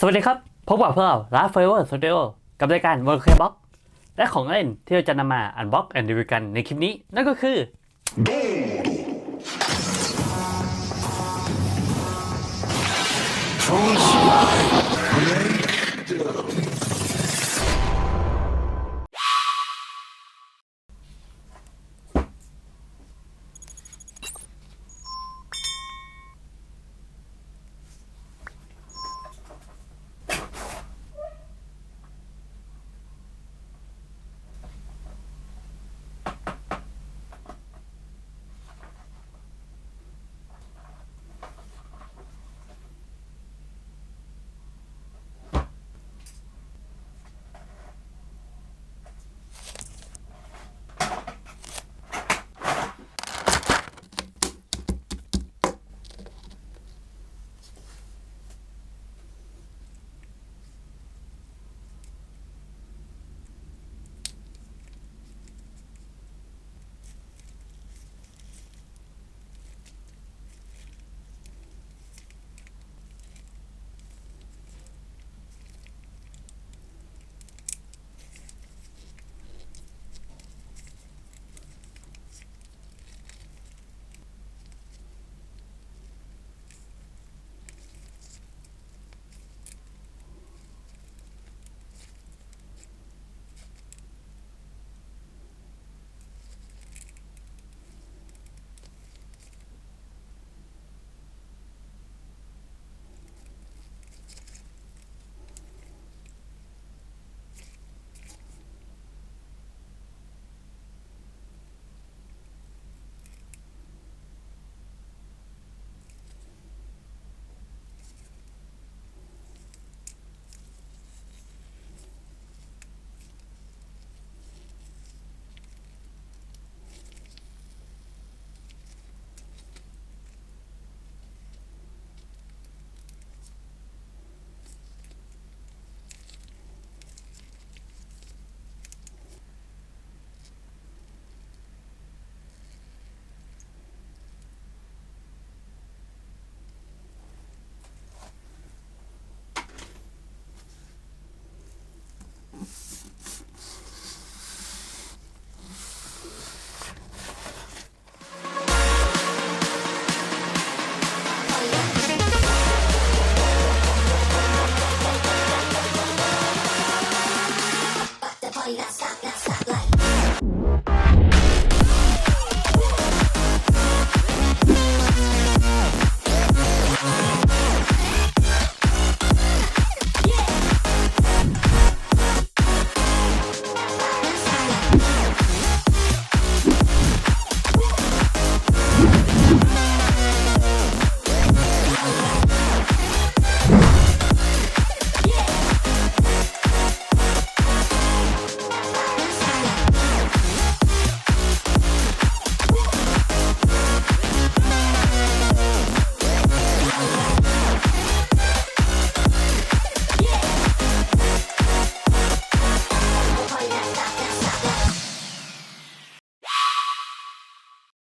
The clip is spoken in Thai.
สวัสดีครับ พบกับพวกเราลาเฟเวอร์สตูดิโอกับรายการ World c Box และของเล่นที่เราจะนำมาอันบ็อกแอนด์รีวิวกันในคลิปนี้ นั่นก็คือ調